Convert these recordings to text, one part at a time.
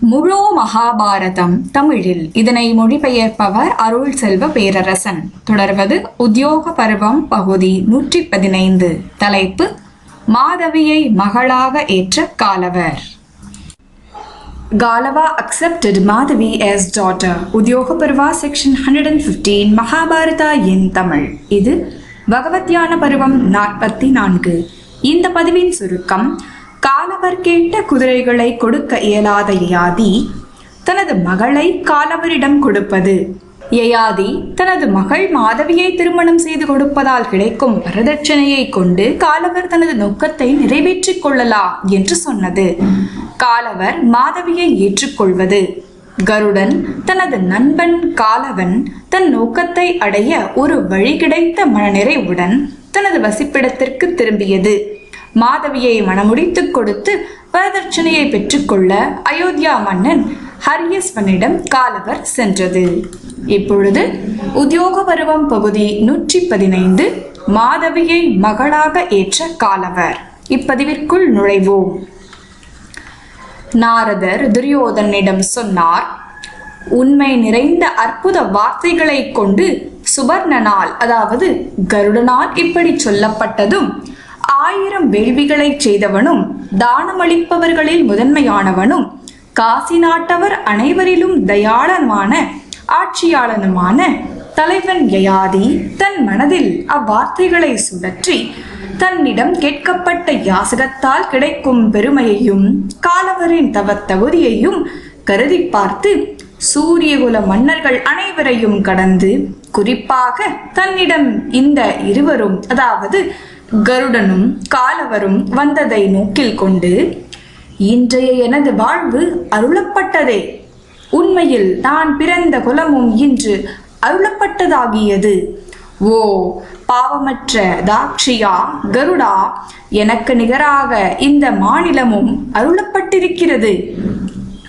முழு மகாபாரதம் தமிழில். இதனை மொழிபெயர்ப்பவர் அருள் செல்வ பேரரசன். தொடர்வது உத்தியோக பருவம் பகுதி நூற்றி பதினைந்து தலைப்பு மாதவியை மகளாக ஏற்ற காலவர். Galava accepted Madhavi as daughter. Udyoga Parva section 115 Mahabharata in Tamil. இது பகவத்யான பருவம் நாற்பத்தி நான்கு. இந்த பதிவின் சுருக்கம் அவர் கேட்ட குதிரைகளை கொடுக்க இயலாத யயாதி தனது மகளை காலவரிடம் கொடுப்பது. யயாதி தனது மகள் மாதவியை திருமணம் செய்து கொடுப்பதால் கிடைக்கும் வரதட்சணையை கொண்டு காலவர் தனது நோக்கத்தை நிறைவேற்றிக் கொள்ளலாம் என்று சொன்னது. காலவர் மாதவியை ஏற்றுக்கொள்வது. கருடன் தனது நண்பன் காலவன் தன் நோக்கத்தை அடைய ஒரு வழி கிடைத்த மனநிறைவுடன் தனது வசிப்பிடத்திற்கு திரும்பியது. மாதவியை மணமுடித்துக் கொடுத்து வரதட்சணையை பெற்றுக்கொள்ள அயோத்தியா மன்னன் ஹரியஸ்வனிடம் காலவர் சென்றது. இப்பொழுது உத்தியோக பருவம் பகுதி நூற்றி பதினைந்து மாதவியை மகளாக ஏற்ற காலவர். இப்பதிவிற்குள் நுழைவோம். நாரதர் துரியோதனிடம் சொன்னார் உண்மை நிறைந்த அற்புத வார்த்தைகளை கொண்டு சுபர்ணனால் அதாவது கருடனால் இப்படி சொல்லப்பட்டதும் ஆயிரம் வேள்விகளை செய்தவனும் தானமளிப்பவர்களில் முதன்மையானவனும் காசி நாட்டவர் அனைவரிலும் தயாளனுமான ஆட்சியாளனுமான தலைவன் யயாதி தன் மனதில் அவ்வார்த்தைகளை சுழற்றி தன்னிடம் கேட்கப்பட்ட யாசகத்தால் கிடைக்கும் பெருமையையும் காலவரின் தவத் தகுதியையும் கருதி பார்த்து சூரியகுல மன்னர்கள் அனைவரையும் கடந்து குறிப்பாக தன்னிடம் இந்த இருவரும் அதாவது கருடனும் காலவரும் வந்ததை நோக்கில் கொண்டு இன்றைய எனது வாழ்வு அருளப்பட்டதே. உண்மையில் நான் பிறந்த குலமும் இன்று அருளப்பட்டதாகியது. ஓ பாவமற்ற தாக்ஷியா கருடா எனக்கு நிகராக இந்த மாநிலமும் அருளப்பட்டிருக்கிறது.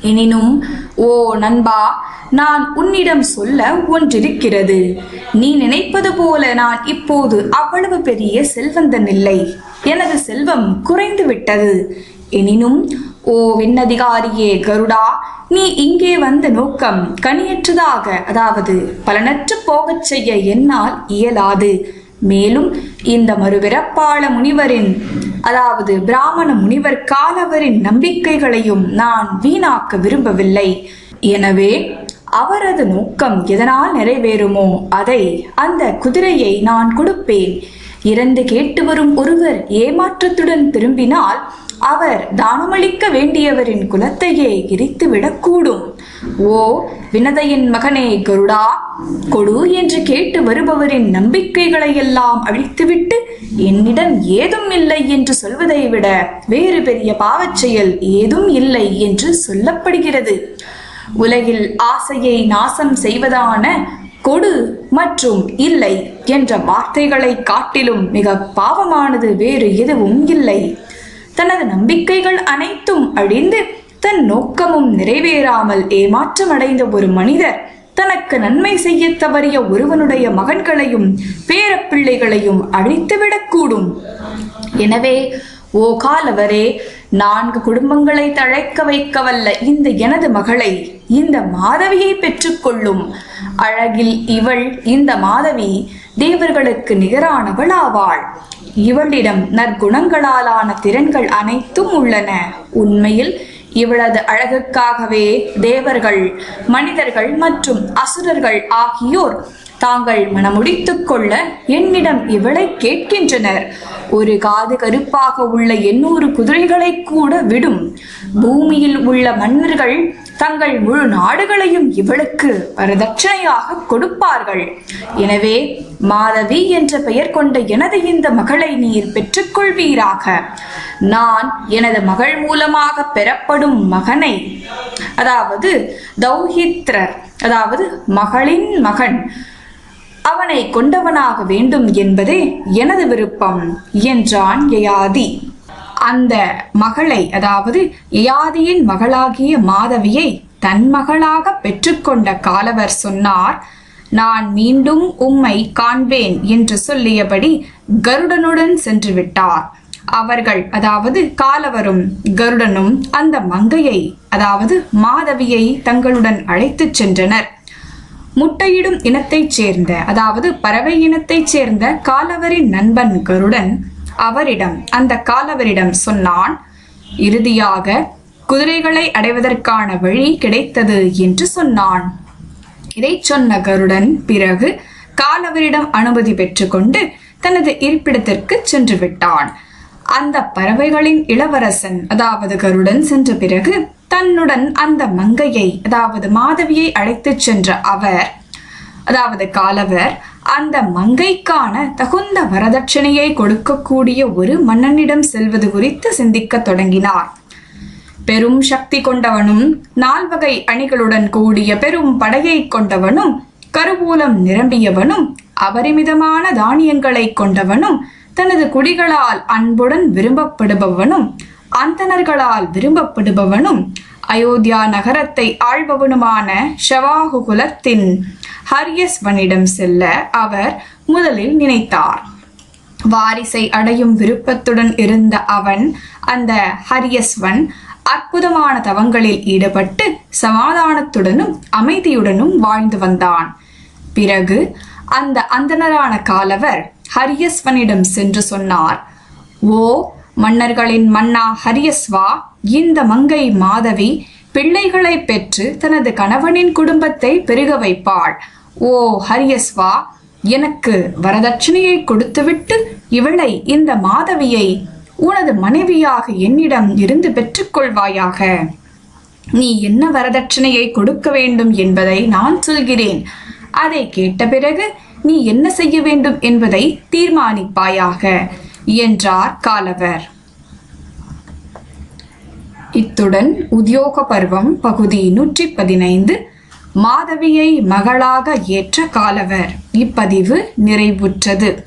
எனினும் ஓ நண்பா நான் உன்னிடம் சொல்ல ஒன்றிருக்கிறது. நீ நினைப்பது போல நான் இப்போது அவ்வளவு பெரிய செல்வந்தன் இல்லை எனது செல்வம் குறைந்து விட்டது எனினும் ஓ விண்ணதிகாரியே கருடா நீ இங்கே வந்த நோக்கம் கனியற்றதாக அதாவது பலனற்று போகச் செய்ய என்னால் இயலாது. மேலும் இந்த மறுபிறப்பாள முனிவரின் அதாவது பிராமண முனிவர் காலவரின் நம்பிக்கைகளையும் நான் வீணாக்க விரும்பவில்லை. எனவே அவரது நோக்கம் எதனால் நிறைவேறுமோ அதை அந்த குதிரையை நான் கொடுப்பேன். இறந்து கேட்டு வரும் ஒருவர் ஏமாற்றத்துடன் திரும்பினால் அவர் தானமளிக்க வேண்டியவரின் குலத்தையே எரித்து விடக்கூடும் ஓ வினதையின் மகனே கருடா கொடு என்று கேட்டு வருபவரின் நம்பிக்கைகளை எல்லாம் அழித்துவிட்டு என்னிடம் ஏதும் இல்லை என்று சொல்வதை விட வேறு பெரிய பாவச் செயல் ஏதும் இல்லை என்று சொல்லப்படுகிறது. உலகில் ஆசையை நாசம் செய்வதான கொடு மற்றும் இல்லை என்ற வார்த்தைகளை காட்டிலும் மிக பாவமானது வேறு எதுவும் இல்லை. தனது நம்பிக்கைகள் அனைத்தும் அழிந்து தன் நோக்கமும் நிறைவேறாமல் ஏமாற்றமடைந்த ஒரு மனிதர் தனக்கு நன்மை செய்ய தவறிய ஒருவனுடைய மகன்களையும் பேரப்பிள்ளைகளையும் அழித்துவிடக்கூடும் எனவே ஓ காலவரே நான்கு குடும்பங்களை தழைக்க வைக்கவல்ல இந்த எனது மகளை இந்த மாதவியை பெற்றுக்கொள்ளும் அழகில் இவள் இந்த மாதவி தேவர்களுக்கு நிகரானவள் ஆவாள் இவளிடம் நற்குணங்களாலான திறன்கள் அனைத்தும் உள்ளன. உண்மையில் இவளது அழகுக்காகவே தேவர்கள் மனிதர்கள் மற்றும் அசுரர்கள் ஆகியோர் தாங்கள் மனமுடித்துக் கொள்ள என்னிடம் இவளை கேட்கின்றனர். ஒரு காது கருப்பாக உள்ள எண்ணூறு குதிரைகளை கூட விடும். பூமியில் உள்ள மன்னர்கள் தங்கள் முழு நாடுகளையும் இவளுக்கு வரதட்சணையாக கொடுப்பார்கள். எனவே மாதவி என்ற பெயர் கொண்ட எனது இந்த மகளை நீர் பெற்றுக்கொள்வீராக. நான் எனது மகள் மூலமாக பெறப்படும் மகனை அதாவது தௌஹித்ரர் அதாவது மகளின் மகன் அவனை கொண்டவனாக வேண்டும் என்பதே எனது விருப்பம் என்றான் யயாதி. அந்த மகளை அதாவது யயாதியின் மகளாகிய மாதவியை தன் மகளாக பெற்றுக்கொண்ட காலவர் சொன்னார் நான் மீண்டும் உம்மை காண்பேன் என்று சொல்லியபடி கருடனுடன் சென்று விட்டார். அவர்கள் அதாவது காலவரும் கருடனும் அந்த மங்கையை அதாவது மாதவியை தங்களுடன் அழைத்துச் சென்றனர். முட்டையிடும் இனத்தைச் சேர்ந்த அதாவது பறவை இனத்தைச் சேர்ந்த காலவரின் நண்பன் கருடன் அவரிடம் அந்த காலவரிடம் சொன்னான் இறுதியாக குதிரைகளை அடைவதற்கான வழி கிடைத்தது என்று சொன்னான். இதைச் சொன்ன கருடன் பிறகு காலவரிடம் அனுமதி பெற்றுக்கொண்டு தனது இருப்பிடத்திற்கு சென்று விட்டான். அந்த பறவைகளின் இளவரசன் அதாவது கருடன் சென்ற பிறகு தன்னுடன் அந்த மங்கையை அதாவது மாதவியை அழைத்துச் சென்ற அவர் அதாவது காலவர் அந்த மங்கைக்கான தகுந்த வரதட்சணையை கொடுக்கக்கூடிய ஒரு மன்னனிடம் செல்வது குறித்து சிந்திக்கத் தொடங்கினார். பெரும் சக்தி கொண்டவனும் நால்வகை அணிகளுடன் கூடிய பெரும் படையை கொண்டவனும் கருவூலம் நிரம்பியவனும் அபரிமிதமான தானியங்களை கொண்டவனும் தனது குடிகளால் அன்புடன் விரும்பப்படுபவனும் அந்தணர்களால் விரும்பப்படுபவனும் அயோத்தியா நகரத்தை ஆள்பவனுமான ஷவாகு குலத்தின் ஹரியஸ்வனிடம் செல்ல அவர் முதலில் நினைத்தார். வாரிசை அடையும் விருப்பத்துடன் இருந்த அவன் அந்த ஹரியஸ்வன் அற்புதமான தவங்களில் ஈடுபட்டு சமாதானத்துடனும் அமைதியுடனும் வாழ்ந்து வந்தான். பிறகு அந்த அந்தணரான காலவர் ஹரியஸ்வனிடம் சென்று சொன்னார் ஓ மன்னர்களின் மன்னா ஹரியஸ்வா இந்த மங்கை மாதவி பிள்ளைகளை பெற்று தனது கணவனின் குடும்பத்தை பெருக வைப்பாள். ஓ ஹரியஸ்வா எனக்கு வரதட்சணையை கொடுத்துவிட்டு இவளை இந்த மாதவியை உனது மனைவியாக என்னிடம் இருந்து பெற்றுக்கொள்வாயாக நீ என்ன வரதட்சணையை கொடுக்க வேண்டும் என்பதை நான் சொல்கிறேன். அதை கேட்ட பிறகு நீ என்ன செய்ய வேண்டும் என்பதை தீர்மானிப்பாயாக? என்றார் காலவர். இத்துடன் உத்தியோக பருவம் பகுதி நூற்றி பதினைந்து மாதவியை மகளாக ஏற்ற காலவர். இப்பதிவு நிறைவுற்றது.